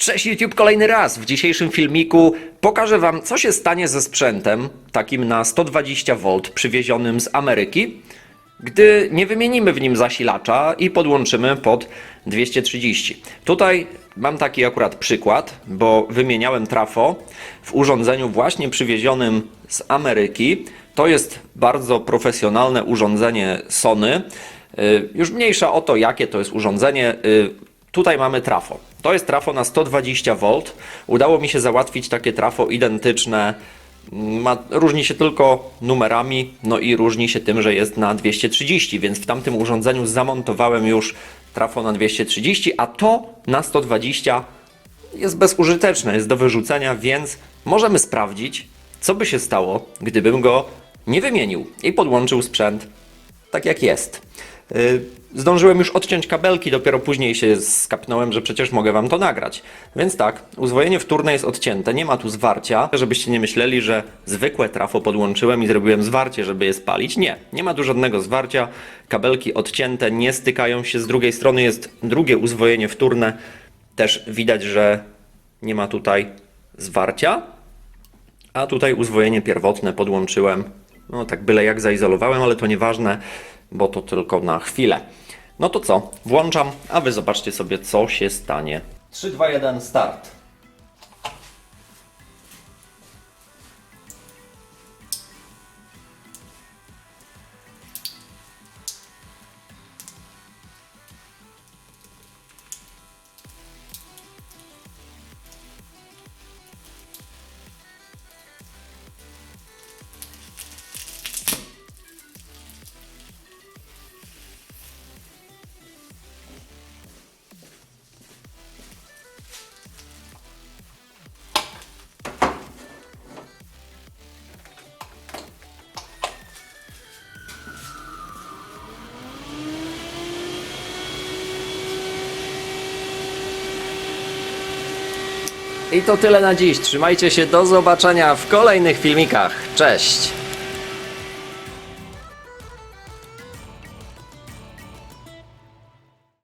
Cześć YouTube kolejny raz. W dzisiejszym filmiku pokażę Wam, co się stanie ze sprzętem takim na 120V przywiezionym z Ameryki, gdy nie wymienimy w nim zasilacza i podłączymy pod 230. Tutaj mam taki akurat przykład, bo wymieniałem trafo w urządzeniu właśnie przywiezionym z Ameryki. To jest bardzo profesjonalne urządzenie Sony. Y, Już mniejsza o to, jakie to jest urządzenie. Tutaj mamy trafo. To jest trafo na 120V. Udało mi się załatwić takie trafo identyczne. Ma, różni się tylko numerami, no i różni się tym, że jest na 230, więc w tamtym urządzeniu zamontowałem już trafo na 230, a to na 120 jest bezużyteczne, jest do wyrzucenia, więc możemy sprawdzić, co by się stało, gdybym go nie wymienił i podłączył sprzęt tak jak jest. Yy, Zdążyłem już odciąć kabelki, dopiero później się skapnąłem, że przecież mogę Wam to nagrać. Więc tak, uzwojenie wtórne jest odcięte, nie ma tu zwarcia, żebyście nie myśleli, że zwykłe trafo podłączyłem i zrobiłem zwarcie, żeby je spalić. Nie, nie ma tu żadnego zwarcia, kabelki odcięte, nie stykają się, z drugiej strony jest drugie uzwojenie wtórne, też widać, że nie ma tutaj zwarcia, a tutaj uzwojenie pierwotne podłączyłem. No tak byle jak zaizolowałem, ale to nieważne, bo to tylko na chwilę. No to co? Włączam, a wy zobaczcie sobie, co się stanie. 3, 2, 1, start. I to tyle na dziś. Trzymajcie się, do zobaczenia w kolejnych filmikach. Cześć!